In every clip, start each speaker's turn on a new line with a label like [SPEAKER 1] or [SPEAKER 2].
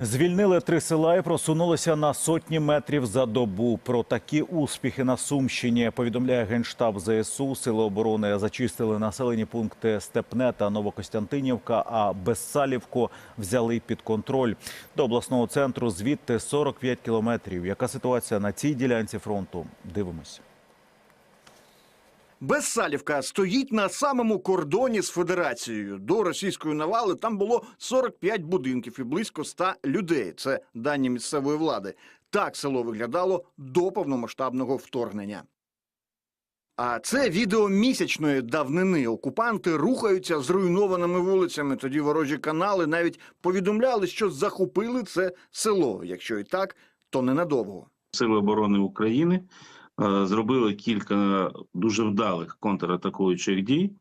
[SPEAKER 1] Звільнили три села і просунулися на сотні метрів за добу. Про такі успіхи на Сумщині повідомляє генштаб ЗСУ. Сили оборони зачистили населені пункти Степне та Новокостянтинівка, а Безсалівку взяли під контроль. До обласного центру звідти 45 кілометрів. Яка ситуація на цій ділянці фронту? Дивимося.
[SPEAKER 2] Безсалівка стоїть на самому кордоні з федерацією. До російської навали там було 45 будинків і близько 100 людей. Це дані місцевої влади. Так село виглядало до повномасштабного вторгнення. А це відео місячної давнини. Окупанти рухаються зруйнованими вулицями. Тоді ворожі канали навіть повідомляли, що захопили це село. Якщо і так, то ненадовго.
[SPEAKER 3] Сили оборони України зробили кілька дуже вдалих контратакуючих дій,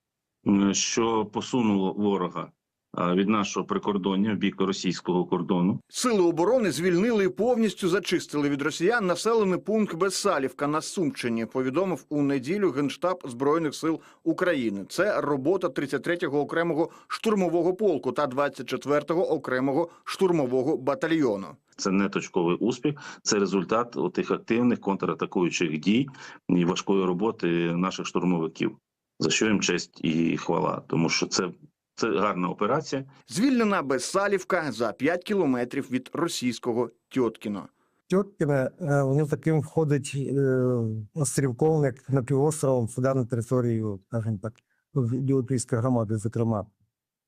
[SPEAKER 3] що посунуло ворога. е, від нашого прикордоння в бік російського кордону.
[SPEAKER 2] Сили оборони звільнили і повністю зачистили від росіян населений пункт Безсалівка на Сумщині. Повідомив у неділю генштаб збройних сил України. Це робота 33-го окремого штурмового полку та 24-го окремого штурмового батальйону.
[SPEAKER 3] Це не точковий успіх, це результат тих активних контратакуючих дій і важкої роботи наших штурмовиків. За що їм честь і хвала, тому що це, це гарна операція.
[SPEAKER 2] Звільнена Безсалівка за 5 кілометрів від російського Тьоткіно.
[SPEAKER 4] Тьоткіне, е, воно таким входить е, острівком, як напівостровом сюди на територію, скажімо так, Діопільської громади, зокрема.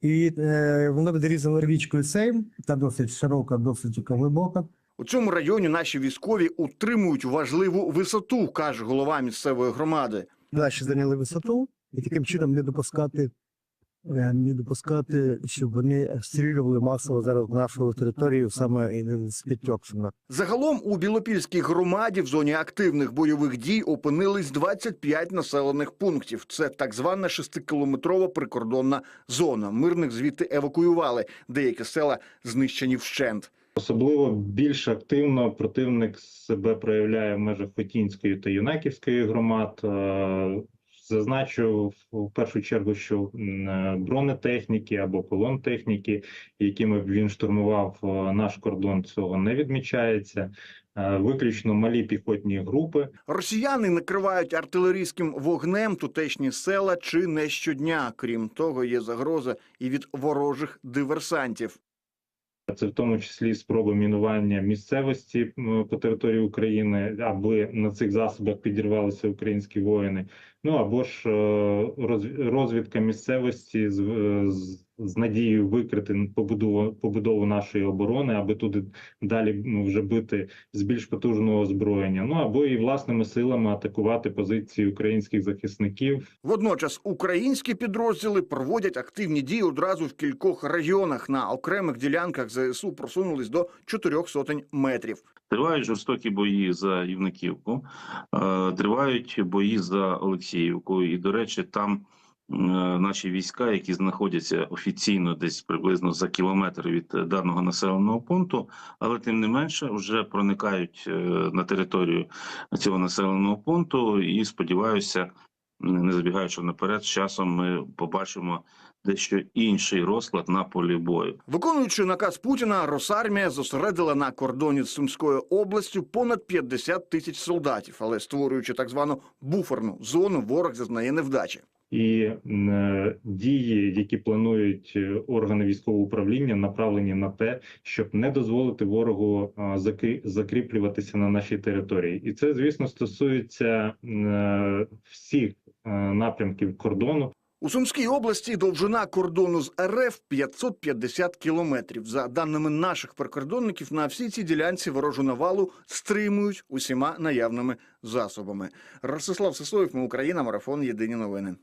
[SPEAKER 4] І е, воно відрізано річкою Сейм, та досить широка, досить глибока.
[SPEAKER 2] У цьому районі наші військові утримують важливу висоту, каже голова місцевої громади.
[SPEAKER 4] Наші зайняли висоту, і таким чином не допускати, е, не допускати, щоб вони обстрілювали масово зараз нашу територію саме і з Петьокшина.
[SPEAKER 2] Загалом у Білопільській громаді в зоні активних бойових дій опинились 25 населених пунктів. Це так звана шестикілометрова прикордонна зона. Мирних звідти евакуювали. Деякі села знищені вщент.
[SPEAKER 5] Особливо більш активно противник себе проявляє в межах Хотінської та Юнаківської громад. Зазначу в- першу чергу, що е, бронетехніки або колон техніки, якими він штурмував е, наш кордон, цього не відмічається. Е, Виключно малі піхотні групи.
[SPEAKER 2] Росіяни накривають артилерійським вогнем тутешні села чи не щодня. Крім того, є загроза і від ворожих диверсантів.
[SPEAKER 5] Це в тому числі спроби мінування місцевості по території України, аби на цих засобах підірвалися українські воїни. Ну або ж е, розвідка місцевості з, е, з, надією викрити побудову побудову нашої оборони, аби туди далі ну, вже бити з більш потужного озброєння. Ну або і власними силами атакувати позиції українських захисників
[SPEAKER 2] Водночас українські підрозділи проводять активні дії одразу в кількох районах. На окремих ділянках ЗСУ просунулись до чотирьох сотень метрів.
[SPEAKER 3] Тривають жорстокі бої за Євниківку, е, тривають бої за Олексіївку. І, до речі, там наші війська, які знаходяться офіційно десь приблизно за кілометр від е, даного населеного пункту, але тим не менше вже проникають е, на територію цього населеного пункту. І сподіваюся, не забігаючи наперед, з часом ми побачимо дещо інший розклад на полі бою.
[SPEAKER 2] Виконуючи наказ Путіна, Росармія зосередила на кордоні з Сумською областю понад 50 тисяч солдатів, але створюючи так звану буферну зону, ворог зазнає невдачі.
[SPEAKER 5] І е, дії, які планують е, органи військового управління, направлені на те, щоб не дозволити ворогу закріплюватися на нашій території, і це звісно стосується е, всіх напрямків кордону.
[SPEAKER 2] У Сумській області довжина кордону з РФ 550 кілометрів. За даними наших прикордонників, на всій цій ділянці ворожу навалу стримують усіма наявними засобами. Ростислав Сисоєв, ми Україна, марафон Єдині новини.